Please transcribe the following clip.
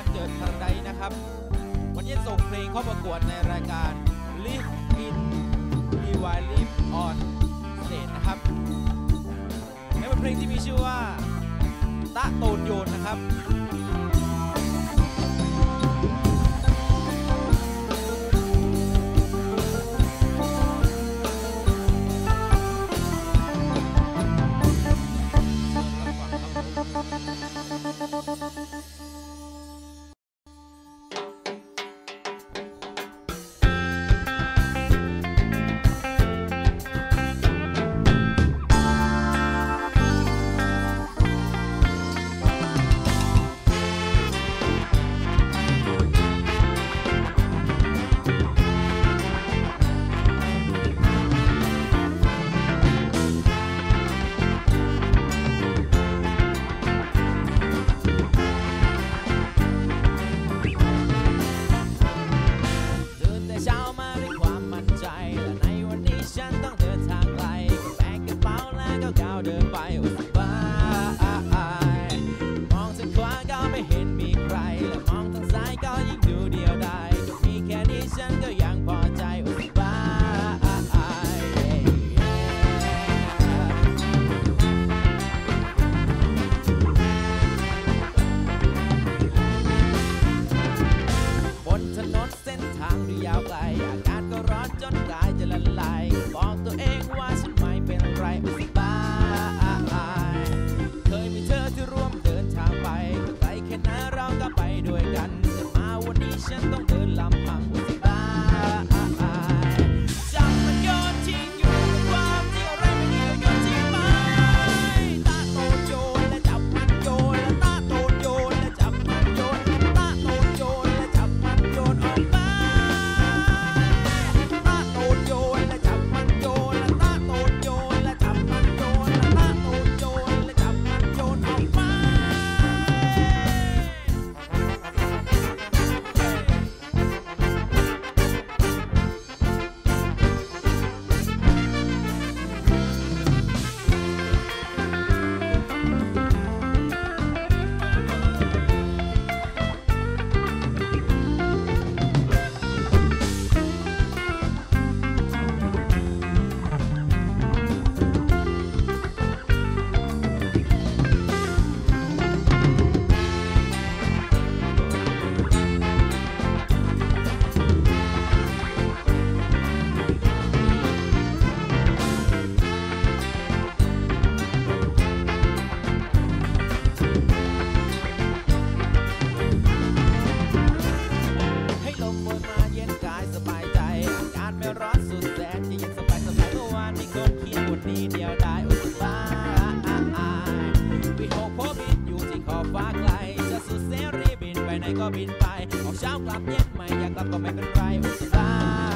ันเจิดครั้งใดนะครับ วันนี้ส่งเพลงเข้าประกวดในรายการ Live in r e w i l i v e on Stage นะครับและเป็นเพลงที่มีชื่อว่า ตะโตนโยนนะครับうん。I'm ด้วยกันแต่มาวันนี้ฉันต้อง ก็บินไปออกเช้ากลับเย็นใหม่อยากกลับก็ไม่เป็นไรอุตส่าห์